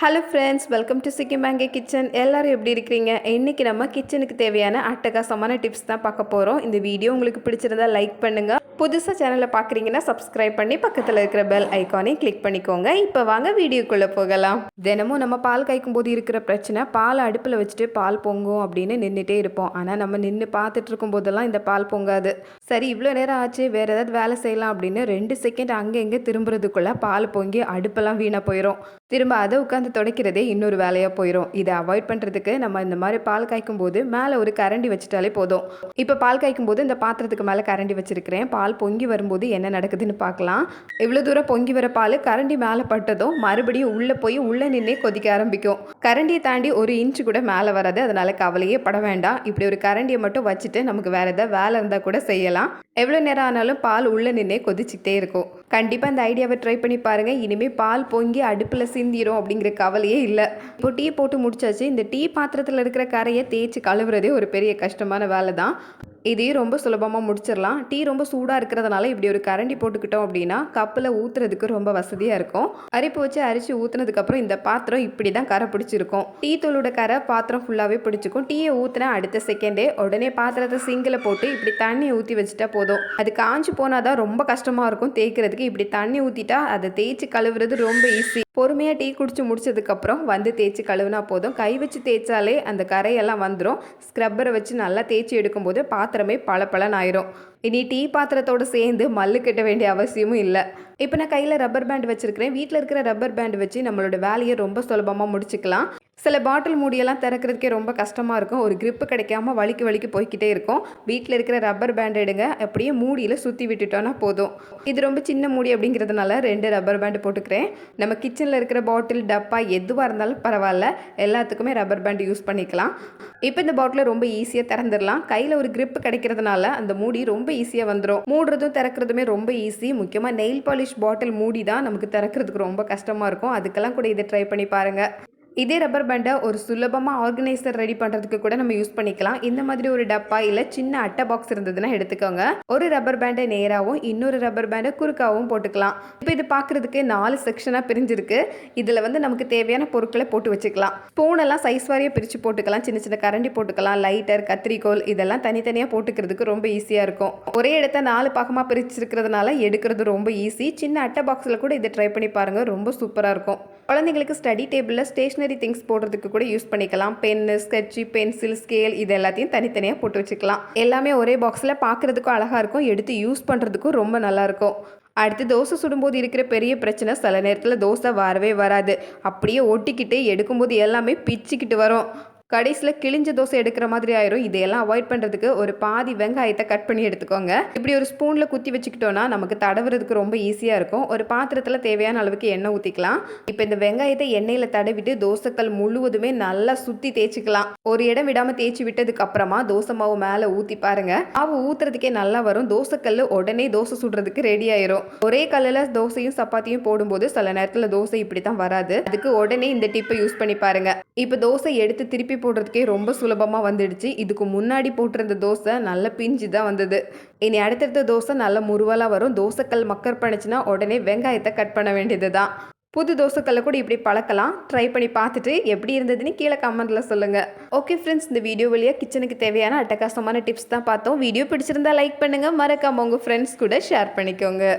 Hello friends welcome to Sikkim மேங்கே kitchen எல்லோரும் எப்படி இருக்கிறீங்க? இன்றைக்கி நம்ம கிச்சனுக்கு தேவையான அட்டகாசமான டிப்ஸ் தான் பார்க்க போகிறோம் இந்த வீடியோ உங்களுக்கு பிடிச்சிருந்தால் லைக் பண்ணுங்கள் புதுசாக சேனலை பார்க்குறீங்கன்னா சப்ஸ்கிரைப் பண்ணி பக்கத்தில் இருக்கிற பெல் ஐக்கானையும் கிளிக் பண்ணிக்கோங்க. இப்போ வாங்க வீடியோக்குள்ளே போகலாம். தினமும் நம்ம பால் காய்க்கும் போது இருக்கிற பிரச்சனை பால் அடுப்பில் வச்சுட்டு பால் பொங்கும் அப்படின்னு நின்றுட்டே இருப்போம். ஆனால் நம்ம நின்று பார்த்துட்டு இருக்கும் போதெல்லாம் இந்த பால் பொங்காது. சரி இவ்வளோ நேரம் ஆச்சு வேறு ஏதாவது வேலை செய்யலாம் அப்படின்னு ரெண்டு செகண்ட் அங்கே இங்கே திரும்புறதுக்குள்ளே பால் பொங்கி அடுப்பெல்லாம் வீணாக போயிடும் திரும்ப அதை உட்காந்து துடைக்கிறதே இன்னொரு வேலையாக போயிடும் இதை அவாய்ட் பண்ணுறதுக்கு நம்ம இந்த மாதிரி பால் காய்க்கும் போது மேலே ஒரு கரண்டி வச்சுட்டாலே போதும். இப்போ பால் காய்க்கும் போது இந்த பாத்திரத்துக்கு மேலே கரண்டி வச்சிருக்கிறேன். பால் பொங்கி வரும்போது என்ன நடக்குதுன்னு பார்க்கலாம். இவ்வளோ தூரம் பொங்கி வர பால் கரண்டி மேலே பட்டதும் மறுபடியும் உள்ளே போய் உள்ளே நின்னே கொதிக்க ஆரம்பிக்கும். கரண்டியை தாண்டி ஒரு இன்ச்சு கூட மேலே வராது. அதனால கவலையே பட வேண்டாம். இப்படி ஒரு கரண்டியை மட்டும் வச்சுட்டு நமக்கு வேறு எதாவது வேலை இருந்தால் கூட செய்யலாம். எவ்வளோ நேரம் ஆனாலும் பால் உள்ளே நின்னே கொதிச்சுக்கிட்டே இருக்கும். கண்டிப்பாக இந்த ஐடியாவை ட்ரை பண்ணி பாருங்கள் இனிமேல் பால் பொங்கி அடுப்பில் சிந்திரும் அப்படிங்கிற கவலையே இல்லை. இப்போ டீ போட்டு முடிச்சாச்சு. இந்த டீ பாத்திரத்தில் இருக்கிற கரையை தேய்ச்சி கழுவுறதே ஒரு பெரிய கஷ்டமான வேலை தான் இதையும் ரொம்ப சுலபமாக முடிச்சிடலாம் டீ ரொம்ப சூடாக இருக்கிறதுனால இப்படி ஒரு கரண்டி போட்டுக்கிட்டோம் அப்படின்னா கப்பில் ஊற்றுறதுக்கு ரொம்ப வசதியாக இருக்கும். அரிப்பு வச்சு அரிச்சு ஊற்றுனதுக்கப்புறம் இந்த பாத்திரம் இப்படி தான் கரை பிடிச்சிருக்கும். டீ தூளோட கரை பாத்திரம் ஃபுல்லாகவே பிடிச்சிக்கும். டீயை ஊற்றினா அடுத்த செகண்டே உடனே பாத்திரத்தை சிங்கில் போட்டு இப்படி தண்ணியை ஊற்றி வச்சுட்டா போதும். அது காஞ்சி போனால் தான் ரொம்ப கஷ்டமாக இருக்கும். தேய்க்கிறதுக்கு இப்படி தண்ணி ஊற்றிட்டா அதை தேய்ச்சி கழுவுறது ரொம்ப ஈஸி பொறுமையாக டீ குடித்து முடிச்சதுக்கப்புறம் வந்து தேய்ச்சி கழுவுனா போதும். கை வச்சு தேய்ச்சாலே அந்த கரையெல்லாம் வந்துடும் ஸ்க்ரப்பரை வச்சு நல்லா தேய்ச்சி எடுக்கும்போது பாத்திரமே பளபளன் ஆயிரும். இனி டீ பாத்திரத்தோடு சேர்ந்து மல்லு கட்ட வேண்டிய அவசியமும் இல்லை. இப்போ நான் கையில் ரப்பர் பேண்ட் வச்சுருக்கிறேன். வீட்டில் இருக்கிற ரப்பர் பேண்ட் வச்சு நம்மளோட வேலையை ரொம்ப சுலபமாக முடிச்சுக்கலாம். சில பாட்டில் மூடியெல்லாம் திறக்கிறதுக்கே ரொம்ப கஷ்டமாக இருக்கும். ஒரு கிரிப்பு கிடைக்காம வலிக்கு வலிக்கு போய்க்கிட்டே இருக்கும். வீட்டில் இருக்கிற ரப்பர் பேண்ட் எடுங்க. அப்படியே மூடியில் சுற்றி விட்டுட்டோன்னா போதும். இது ரொம்ப சின்ன மூடி அப்படிங்கிறதுனால ரெண்டு ரப்பர் பேண்டு போட்டுக்கிறேன். நம்ம கிச்சனில் இருக்கிற பாட்டில் டப்பா எதுவாக இருந்தாலும் பரவாயில்ல. எல்லாத்துக்குமே ரப்பர் பேண்ட் யூஸ் பண்ணிக்கலாம். இப்போ இந்த பாட்டிலை ரொம்ப ஈஸியாக திறந்துடலாம். கையில் ஒரு கிரிப்பு கிடைக்கிறதுனால அந்த மூடி ரொம்ப ஈஸியாக வந்துடும் மூடுறதும் திறக்கிறதுமே ரொம்ப ஈஸி முக்கியமாக நெயில் பாலிஷ் பாட்டில் மூடி தான் நமக்கு திறக்கிறதுக்கு ரொம்ப கஷ்டமாக இருக்கும். அதுக்கெல்லாம் கூட இதை ட்ரை பண்ணி பாருங்கள் இதே ரப்பர் பேண்டை ஒரு சுலபமாக ஆர்கனைசர் ரெடி பண்ணுறதுக்கு கூட நம்ம யூஸ் பண்ணிக்கலாம். இந்த மாதிரி ஒரு டப்பா இல்லை சின்ன அட்டை பாக்ஸ் இருந்ததுன்னா எடுத்துக்கோங்க. ஒரு ரப்பர் பேண்டை நேராகவும் இன்னொரு ரப்பர் பேண்டை குறுக்காகவும் போட்டுக்கலாம். இப்போ இது பார்க்குறதுக்கு நாலு செக்ஷனாக பிரிஞ்சிருக்கு. இதில் வந்து நமக்கு தேவையான பொருட்களை போட்டு வச்சுக்கலாம். ஸ்பூனெல்லாம் சைஸ் வாரியாக பிரித்து போட்டுக்கலாம். சின்ன சின்ன கரண்டி போட்டுக்கலாம். லைட்டர் கத்திரிக்கோல் இதெல்லாம் தனித்தனியாக போட்டுக்கிறதுக்கு ரொம்ப ஈஸியாக இருக்கும். ஒரே இடத்த நாலு பாகமாக பிரிச்சிருக்கிறதுனால எடுக்கிறது ரொம்ப ஈஸி சின்ன அட்டை பாக்ஸில் கூட இதை ட்ரை பண்ணி பாருங்கள் ரொம்ப சூப்பராக இருக்கும். குழந்தைங்களுக்கு ஸ்டடி டேபிளில் ஸ்டேஷனரி திங்ஸ் போடுறதுக்கு கூட யூஸ் பண்ணிக்கலாம். பென்னு ஸ்கெட்சி பென்சில் ஸ்கேல் இது எல்லாத்தையும் தனித்தனியாக போட்டு வச்சுக்கலாம். எல்லாமே ஒரே பாக்ஸில் பார்க்குறதுக்கும் அழகாக இருக்கும். எடுத்து யூஸ் பண்ணுறதுக்கும் ரொம்ப நல்லாயிருக்கும் அடுத்து தோசை சுடும்போது இருக்கிற பெரிய பிரச்சனை சில நேரத்தில் தோசை வரவே வராது. அப்படியே ஒட்டிக்கிட்டு எடுக்கும்போது எல்லாமே பிச்சுக்கிட்டு வரும். கடைசியில் கிழிஞ்ச தோசை எடுக்கிற மாதிரி ஆயிரும். இதையெல்லாம் அவாய்ட் பண்ணுறதுக்கு ஒரு பாதி வெங்காயத்தை கட் பண்ணி எடுத்துக்கோங்க. இப்படி ஒரு ஸ்பூனில் குத்தி வச்சுக்கிட்டோன்னா நமக்கு தடவுறதுக்கு ரொம்ப ஈஸியாக இருக்கும். ஒரு பாத்திரத்தில் தேவையான அளவுக்கு எண்ணெய் ஊற்றிக்கலாம் இப்போ இந்த வெங்காயத்தை எண்ணெயில் தடவிட்டு தோசைக்கல் முழுவதுமே நல்லா சுற்றி தேய்ச்சிக்கலாம். ஒரு இடம் விடாமல் தேய்ச்சி விட்டதுக்கு அப்புறமா தோசை மாவு மேலே ஊற்றி பாருங்க. மாவு ஊற்றுறதுக்கே நல்லா வரும். தோசைக்கல் உடனே தோசை சுடுறதுக்கு ரெடி ஆயிரும். ஒரே கல்லில் தோசையும் சப்பாத்தியும் போடும்போது சில நேரத்தில் தோசை இப்படி தான் வராது. அதுக்கு உடனே இந்த டிப்பை யூஸ் பண்ணி பாருங்க. இப்போ தோசை எடுத்து திருப்பி போடுறதுக்கே ரொம்ப சுலபமாக வந்துடுச்சு. இதுக்கு முன்னாடி போட்டிருந்த தோசை நல்ல பிஞ்சு தான் வந்தது. இனி அடுத்தடுத்த தோசை நல்ல முருவலாக வரும். தோசைக்கல் மக்கர் பண்ணிச்சுன்னா உடனே வெங்காயத்தை கட் பண்ண வேண்டியது தான் புது தோசைக்கல்லை கூட இப்படி பழக்கலாம். ட்ரை பண்ணி பார்த்துட்டு எப்படி இருந்ததுன்னு கீழே கமெண்ட்டில் சொல்லுங்கள் ஓகே ஃப்ரெண்ட்ஸ் இந்த வீடியோ வழியாக கிச்சனுக்கு தேவையான அட்டகாசமான டிப்ஸ் தான் பார்த்தோம். வீடியோ பிடிச்சிருந்தா லைக் பண்ணுங்கள் மறக்காம உங்கள் ஃப்ரெண்ட்ஸ் கூட ஷேர் பண்ணிக்கோங்க.